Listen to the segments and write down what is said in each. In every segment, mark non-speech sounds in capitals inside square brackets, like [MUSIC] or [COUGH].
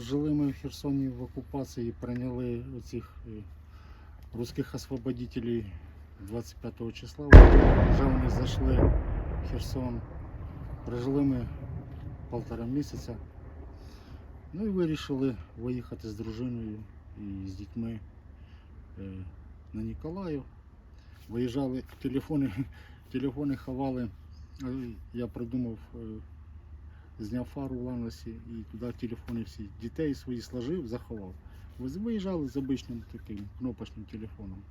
Жили ми в Херсоні в окупації, прийняли цих русських освободителей 25 числа. Вже вони зайшли в Херсон. Прожили ми полтора місяця. Ну і вирішили виїхати з дружиною і з дітьми е, на Ніколаїв. Виїжджали, телефони, [LAUGHS] телефони ховали. Е, Я придумав, зняв фару в Ланосі і туди телефони всі дітей свої сложив, заховав. Виїжджали з обичним таким кнопочним телефоном,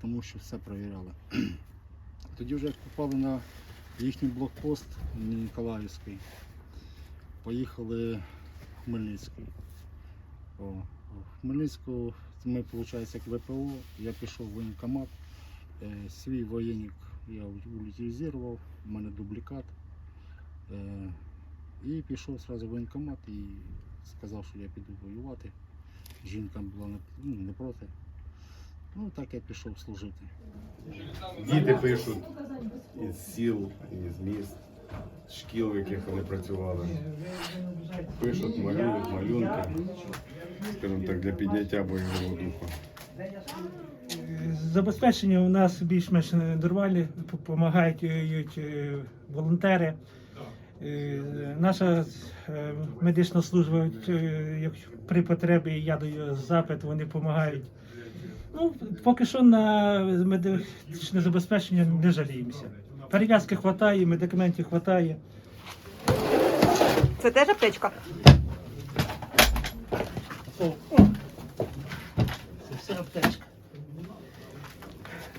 тому що все перевіряли. [CLEARS THROAT] Тоді вже попали на їхній блокпост Ніколаївський, поїхали в Хмельницький. О, в Хмельницьку ми, виходить, як ВПО, я пішов в воєнкомат, е, свій воєнник я утилізував, у мене дублікат. Е, і пішов одразу в воєнкомат і сказав, що я піду воювати. Жінка була не, ну, не проти. Ну так я пішов служити. Діти пишуть із сіл, із міст, з шкіл, в яких вони працювали. Пишуть, малюють, малюнки, скажімо так, для підняття бойового духу. Забезпечення у нас більш-менш нормальні, допомагають е, волонтери. Е, Наша е, медична служба, е, при потребі я даю запит, вони допомагають. Ну, поки що на медичне забезпечення не жаліємося. Перев'язки вистачає, медикаментів вистачає. Це теж аптечка? О, о. Це все аптечка.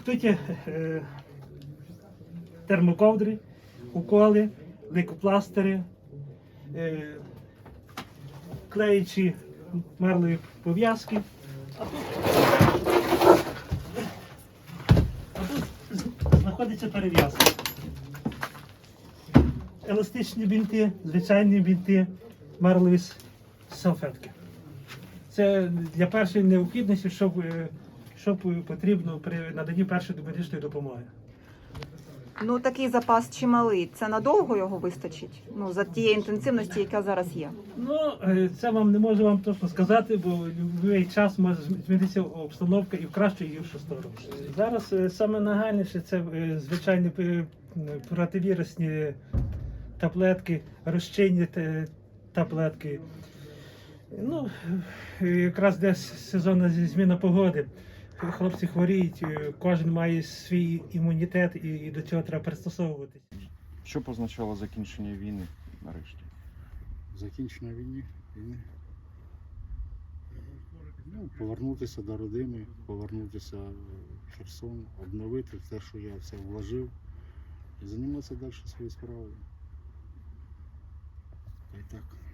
Тут є е, термоковдри, уколи, лейкопластири, е, клеючі марлеві пов'язки. А тут, а тут знаходиться перев'язка. Еластичні бінти, звичайні бінти, марлеві с- салфетки. Це для першої необхідності, щоб, е, щоб потрібно при наданні першої медичної допомоги. Ну такий запас чималий. Це надовго його вистачить? Ну за тієї інтенсивності, яка зараз є. Ну, е, це вам не можу вам точно сказати, бо в будь-який час може змінитися обстановка і в кращу, і в іншу сторону. Зараз е, саме нагальніше це е, звичайні противірусні таблетки, розчинні таблетки. Ну, якраз десь сезонна зміна погоди. Хлопці хворіють, е, кожен має свій імунітет і, до цього треба пристосовуватись. Що позначало закінчення війни нарешті? Закінчення війни. війни. Ну, повернутися до родини, повернутися в Херсон, обновити те, що я все вложив, і займатися далі своєю справою. І так.